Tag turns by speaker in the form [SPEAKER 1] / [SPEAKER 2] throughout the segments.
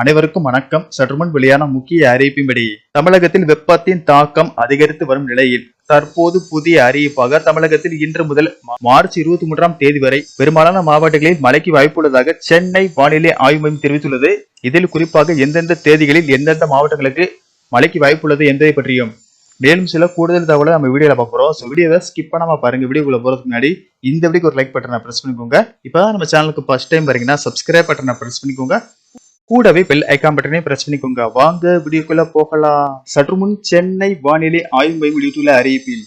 [SPEAKER 1] அனைவருக்கும் வணக்கம் சற்றுமுன் வெளியான முக்கிய அறிவிப்பின்படி தமிழகத்தில் வெப்பத்தின் தாக்கம் அதிகரித்து வரும் நிலையில் தற்போது புதிய அறிவிப்பாக தமிழகத்தில் இன்று முதல் மார்ச் இருபத்தி மூன்றாம் தேதி வரை பெரும்பாலான மாவட்டங்களில் மழைக்கு வாய்ப்புள்ளதாக சென்னை வானிலை ஆய்வு மையம் தெரிவித்துள்ளது இதில் குறிப்பாக எந்தெந்த தேதிகளில் எந்தெந்த மாவட்டங்களுக்கு மழைக்கு வாய்ப்புள்ளது என்பதை பற்றியும் மேலும் சில கூடுதல் தகவலை நம்ம வீடியோல பாக்குறோம் ஸோ வீடியோவை ஸ்கிப் பண்ணாமல் பாருங்கள் வீடியோக்குள்ளே போறதுக்கு முன்னாடி இந்த வீடியோக்கு ஒரு லைக் பட்டனை ப்ரெஸ் பண்ணிக்கோங்க இப்போ நம்ம சேனலுக்கு ஃபஸ்ட் டைம் பாருங்கன்னா சப்ஸ்கிரைப் பட்டனை ப்ரெஸ் பண்ணிக்கோங்க கூடவே பெல் ஐக்கான் பட்டனை பிரஸ் பண்ணிக்கோங்க வாங்க வீடியோக்குள்ள போகலாம் சற்று முன் சென்னை வானிலை ஆய்வு மையம் வெளியிட்டுள்ள அறிவிப்பில்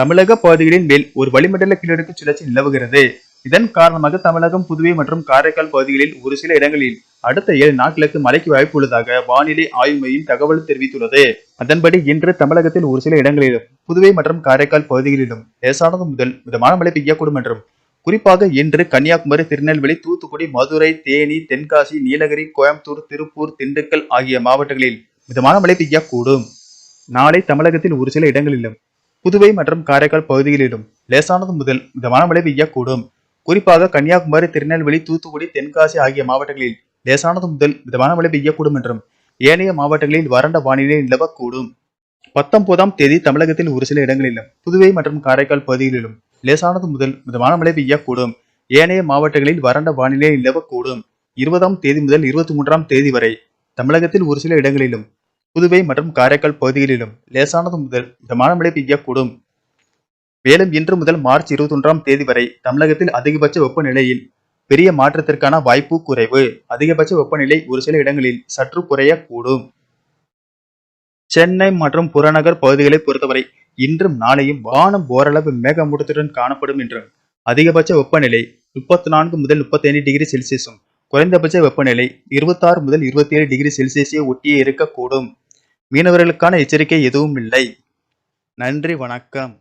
[SPEAKER 1] தமிழக பகுதிகளின் மேல் ஒரு வளிமண்டல கிழக்கு சுழற்சி நிலவுகிறது இதன் காரணமாக தமிழகம் புதுவை மற்றும் காரைக்கால் பகுதிகளில் ஒரு சில இடங்களில் அடுத்த ஏழு நாட்களுக்கு மழைக்கு வாய்ப்பு உள்ளதாக வானிலை ஆய்வு மையம் தகவல் தெரிவித்துள்ளது அதன்படி இன்று தமிழகத்தில் ஒரு சில இடங்களிலும் புதுவை மற்றும் காரைக்கால் பகுதிகளிலும் லேசானது முதல் மிதமான மழை பெய்யக்கூடும் என்றும் குறிப்பாக இன்று கன்னியாகுமரி திருநெல்வேலி தூத்துக்குடி மதுரை தேனி தென்காசி நீலகிரி கோயம்புத்தூர் திருப்பூர் திண்டுக்கல் ஆகிய மாவட்டங்களில் மிதமான மழை பெய்யக்கூடும் நாளை தமிழகத்தில் ஒரு சில இடங்களிலும் புதுவை மற்றும் காரைக்கால் பகுதிகளிலும் லேசானது முதல் மிதமான மழை பெய்யக்கூடும் குறிப்பாக கன்னியாகுமரி திருநெல்வேலி தூத்துக்குடி தென்காசி ஆகிய மாவட்டங்களில் லேசானது முதல் மிதமான மழை பெய்யக்கூடும் என்றும் ஏனைய மாவட்டங்களில் வறண்ட வானிலை நிலவக்கூடும் பத்தொன்பதாம் தேதி தமிழகத்தில் ஒரு சில இடங்களிலும் புதுவை மற்றும் காரைக்கால் பகுதிகளிலும் லேசானது முதல் மிதமான மழை பெய்யக்கூடும் ஏனைய மாவட்டங்களில் வறண்ட வானிலை நிலவக்கூடும் இருபதாம் தேதி முதல் இருபத்தி மூன்றாம் தேதி வரை தமிழகத்தில் ஒரு சில இடங்களிலும் புதுவை மற்றும் காரைக்கால் பகுதிகளிலும் லேசானது முதல் மிதமான மழை பெய்யக்கூடும் மேலும் இன்று முதல் மார்ச் இருபத்தி ஒன்றாம் தேதி வரை தமிழகத்தில் அதிகபட்ச வெப்பநிலையில் பெரிய மாற்றத்திற்கான வாய்ப்பு குறைவு அதிகபட்ச வெப்பநிலை ஒரு சில இடங்களில் சற்று குறையக்கூடும் சென்னை மற்றும் புறநகர் பகுதிகளை பொறுத்தவரை இன்றும் நாளையும் வானம் ஓரளவு மேகமூட்டத்துடன் காணப்படும் என்றும் அதிகபட்ச வெப்பநிலை முப்பத்தி நான்கு முதல் முப்பத்தைந்து டிகிரி செல்சியஸும் குறைந்தபட்ச வெப்பநிலை இருபத்தாறு முதல் இருபத்தி ஏழு டிகிரி செல்சியஸை ஒட்டியே இருக்கக்கூடும் மீனவர்களுக்கான எச்சரிக்கை எதுவும் இல்லை நன்றி வணக்கம்